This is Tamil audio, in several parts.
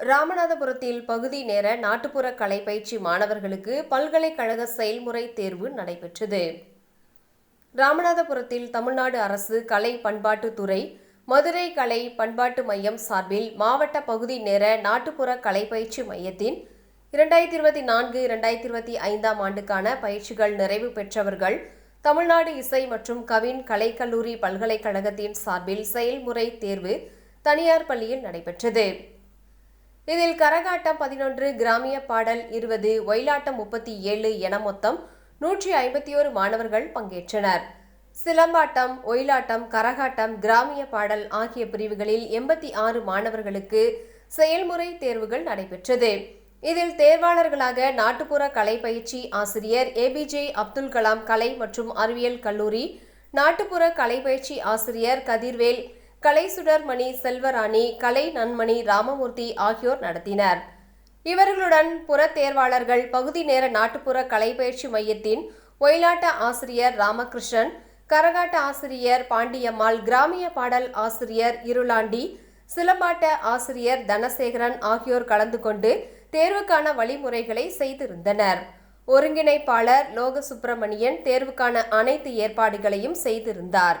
ராமநாதபுரத்தில் பகுதி நேர நாட்டுப்புற கலை பயிற்சி மாணவர்களுக்கு பல்கலைக்கழக செயல்முறை தேர்வு நடைபெற்றது. ராமநாதபுரத்தில் தமிழ்நாடு அரசு கலை பண்பாட்டுத்துறை மதுரை கலை பண்பாட்டு மையம் சார்பில் மாவட்ட பகுதி நேர நாட்டுப்புற கலை பயிற்சி மையத்தின் இரண்டாயிரத்தி இருபத்தி நான்கு இரண்டாயிரத்தி இருபத்தி ஐந்தாம் ஆண்டுக்கான பயிற்சிகள் நிறைவு பெற்றவர்கள் தமிழ்நாடு இசை மற்றும் கவின் கலைக்கல்லூரி பல்கலைக்கழகத்தின் சார்பில் செயல்முறை தேர்வு தனியார் பள்ளியில் நடைபெற்றது. இதில் கரகாட்டம் பதினொன்று கிராமிய பாடல் இருபது ஒயிலாட்டம் முப்பத்தி ஏழு என மொத்தம் நூற்றி ஐம்பத்தி ஒரு மாணவர்கள் பங்கேற்றனர். சிலம்பாட்டம் ஒயிலாட்டம் கரகாட்டம் கிராமிய பாடல் ஆகிய பிரிவுகளில் எண்பத்தி ஆறு மாணவர்களுக்கு செயல்முறை தேர்வுகள் நடைபெற்றது. இதில் தேர்வாளர்களாக நாட்டுப்புற கலை பயிற்சி ஆசிரியர் ஏபிஜே அப்துல் கலாம் கலை மற்றும் அறிவியல் கல்லூரி நாட்டுப்புற கலை பயிற்சி ஆசிரியர் கதிர்வேல் கலை சுடர்மணி செல்வராணி கலை நன்மணி ராமமூர்த்தி ஆகியோர் நடத்தினர். இவர்களுடன் புறத்தேர்வாளர்கள் பகுதி நேர நாட்டுப்புற கலை பயிற்சி மையத்தின் ஒயிலாட்ட ஆசிரியர் ராமகிருஷ்ணன் கரகாட்ட ஆசிரியர் பாண்டியம்மாள் கிராமிய பாடல் ஆசிரியர் இருளாண்டி சிலம்பாட்ட ஆசிரியர் தனசேகரன் ஆகியோர் கலந்து கொண்டு தேர்வுக்கான வழிமுறைகளை செய்திருந்தனர். ஒருங்கிணைப்பாளர் லோக சுப்பிரமணியன் தேர்வுக்கான அனைத்து ஏற்பாடுகளையும் செய்திருந்தார்.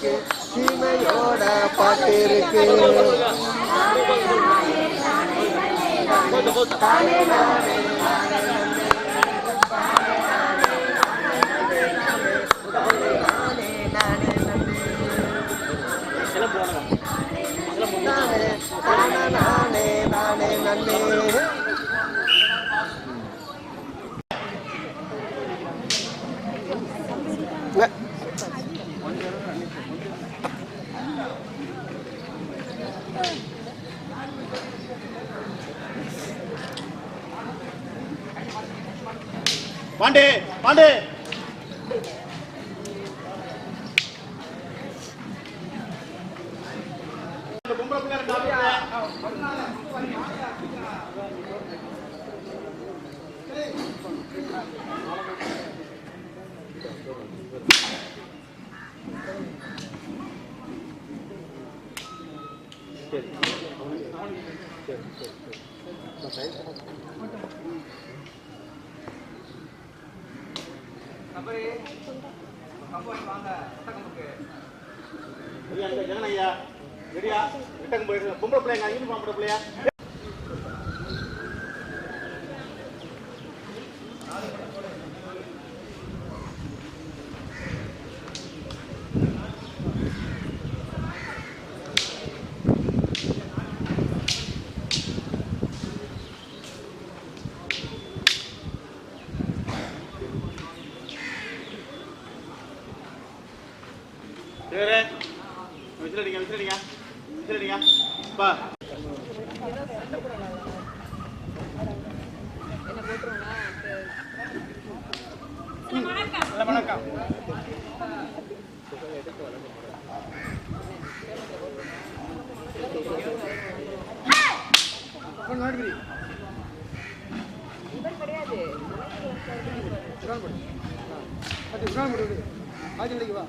சீமையோட பாட்டு இருக்கு நானே நானே நானே பாண்டே பாண்டே. சரி சரி சரி ஐயா, இந்த ஜெகன் ரெடியா? ரிட்டன் போயிடு பொம்பளை பிள்ளைங்க யூனிஃபார்ம் போட பிள்ளையா? வேறு விசிலடிங்க விசிலடிங்க விசிலடிங்க. பா. நல்ல வணக்கம். கிடையாது. ஆஜிலைக்கு வா